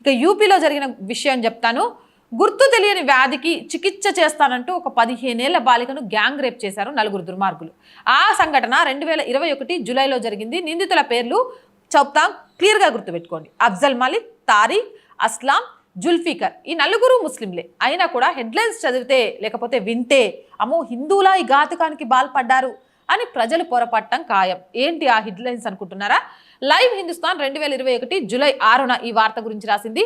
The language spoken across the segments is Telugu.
ఇక యూపీలో జరిగిన విషయం చెప్తాను. గుర్తు తెలియని వ్యాధికి చికిత్స చేస్తానంటూ ఒక పదిహేనేళ్ళ బాలికను గ్యాంగ్ రేప్ చేశారు నలుగురు దుర్మార్గులు. ఆ సంఘటన రెండు వేల ఇరవై ఒకటి జూలైలో జరిగింది. నిందితుల పేర్లు చెప్తాం క్లియర్గా గుర్తుపెట్టుకోండి. అఫ్జల్ మలిక్ తారీఖ్ అస్లాం జుల్ఫికర్. ఈ నలుగురు ముస్లింలే. అయినా కూడా హెడ్లైన్స్ చదివితే లేకపోతే వింటే అమ్మో హిందువులా ఈ ఘాతుకానికి బాల్పడ్డారు. అని ప్రజలు పొరపట్టం ఖాయం. ఏంటి ఆ హెడ్లైన్స్ అనుకుంటున్నారా? లైవ్ హిందుస్థాన్ రెండు వేల ఇరవై ఒకటి జూలై ఆరున ఈ వార్త గురించి రాసింది.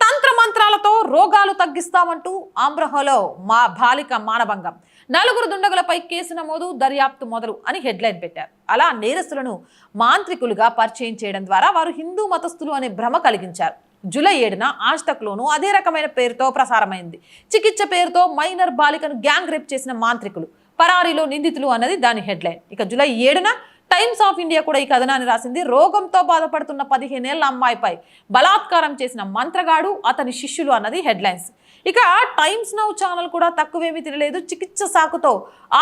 తంత్ర మంత్రాలతో రోగాలు తగ్గిస్తామంటూ ఆంబ్రహలో మా బాలిక మానభంగం. నలుగురు దుండగులపై కేసు నమోదు దర్యాప్తు మొదలు అని హెడ్లైన్ పెట్టారు. అలా నేరస్తులను మాంత్రికులుగా పరిచయం చేయడం ద్వారా వారు హిందూ మతస్థులు అనే భ్రమ కలిగించారు. జూలై ఏడున ఆజ్తక్లోనూ అదే రకమైన పేరుతో ప్రసారమైంది. చికిత్స పేరుతో మైనర్ బాలికను గ్యాంగ్ రేప్ చేసిన మాంత్రికులు. పరారీలో నిందితులు అన్నది దాని హెడ్లైన్. ఇక జూలై ఏడున టైమ్స్ ఆఫ్ ఇండియా కూడా ఈ కథనాన్ని రాసింది. రోగంతో బాధపడుతున్న పదిహేనేళ్ళ అమ్మాయిపై బలాత్కారం చేసిన మంత్రగాడు అతని శిష్యులు అన్నది హెడ్లైన్స్. ఇక టైమ్స్ నౌ ఛానల్ కూడా తక్కువేమీ తినలేదు. చికిత్స సాకుతో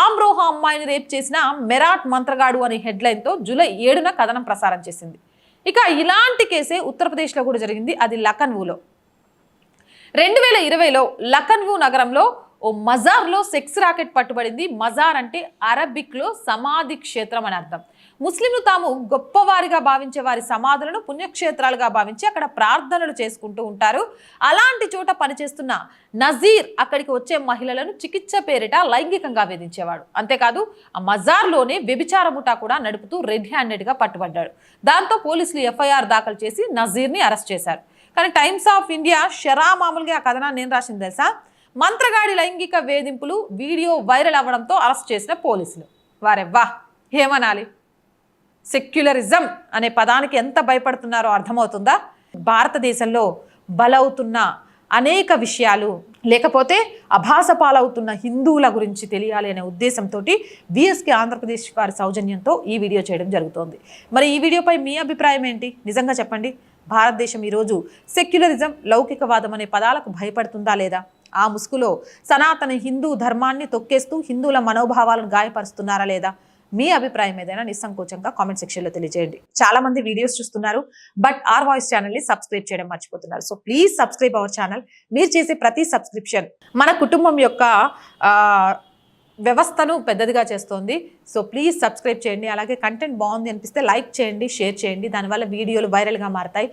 ఆమ్రోహ అమ్మాయిని రేప్ చేసిన మెరాట్ మంత్రగాడు అనే హెడ్లైన్తో జూలై ఏడున కథనం ప్రసారం చేసింది. ఇక ఇలాంటి కేసే ఉత్తరప్రదేశ్లో కూడా జరిగింది. అది లఖన్వూలో. రెండు వేల ఇరవైలో లఖన్వూ నగరంలో ఓ మజార్లో సెక్స్ రాకెట్ పట్టుబడింది. మజార్ అంటే అరబిక్లో సమాధి క్షేత్రం అని అర్థం. ముస్లింలు తాము గొప్పవారిగా భావించే వారి సమాధులను పుణ్యక్షేత్రాలుగా భావించి అక్కడ ప్రార్థనలు చేసుకుంటూ ఉంటారు. అలాంటి చోట పనిచేస్తున్న నజీర్ అక్కడికి వచ్చే మహిళలను చికిత్స పేరిట లైంగికంగా వేధించేవాడు. అంతేకాదు ఆ మజార్లోనే వ్యభిచార ముఠా కూడా నడుపుతూ రెడ్ హ్యాండెడ్గా పట్టుబడ్డాడు. దాంతో పోలీసులు ఎఫ్ఐఆర్ దాఖలు చేసి నజీర్ని అరెస్ట్ చేశారు. కానీ టైమ్స్ ఆఫ్ ఇండియా షరా మామూలుగా ఆ కథనాన్ని నేను రాసింది తెలుసా? మంత్రగాడి లైంగిక వేధింపులు వీడియో వైరల్ అవ్వడంతో అరెస్ట్ చేసిన పోలీసులు. వారెవ్వా ఏమనాలి? సెక్యులరిజం అనే పదానికి ఎంత భయపడుతున్నారో అర్థమవుతుందా? భారతదేశంలో బలవుతున్న అనేక విషయాలు లేకపోతే అభాస పాలవుతున్న హిందువుల గురించి తెలియాలి అనే ఉద్దేశంతో విఎస్కే ఆంధ్రప్రదేశ్ వారి సౌజన్యంతో ఈ వీడియో చేయడం జరుగుతోంది. మరి ఈ వీడియోపై మీ అభిప్రాయం ఏంటి? నిజంగా చెప్పండి. భారతదేశం ఈరోజు సెక్యులరిజం లౌకికవాదం అనే పదాలకు భయపడుతుందా లేదా? ఆ ముసుగులో సనాతన హిందూ ధర్మాన్ని తొక్కేస్తూ హిందువుల మనోభావాలను గాయపరుస్తున్నారా లేదా? మీ అభిప్రాయం ఏదైనా నిస్సంకోచంగా కామెంట్ సెక్షన్లో తెలియజేయండి. చాలా మంది వీడియోస్ చూస్తున్నారు బట్ ఆర్ వాయిస్ ఛానల్ని సబ్స్క్రైబ్ చేయడం మర్చిపోతున్నారు. So please subscribe our channel. మీరు చేసే ప్రతి సబ్స్క్రిప్షన్ మన కుటుంబం యొక్క వ్యవస్థను పెద్దదిగా చేస్తోంది. సో ప్లీజ్ సబ్స్క్రైబ్ చేయండి. అలాగే కంటెంట్ బాగుంది అనిపిస్తే లైక్ చేయండి షేర్ చేయండి. దానివల్ల వీడియోలు వైరల్గా మారతాయి.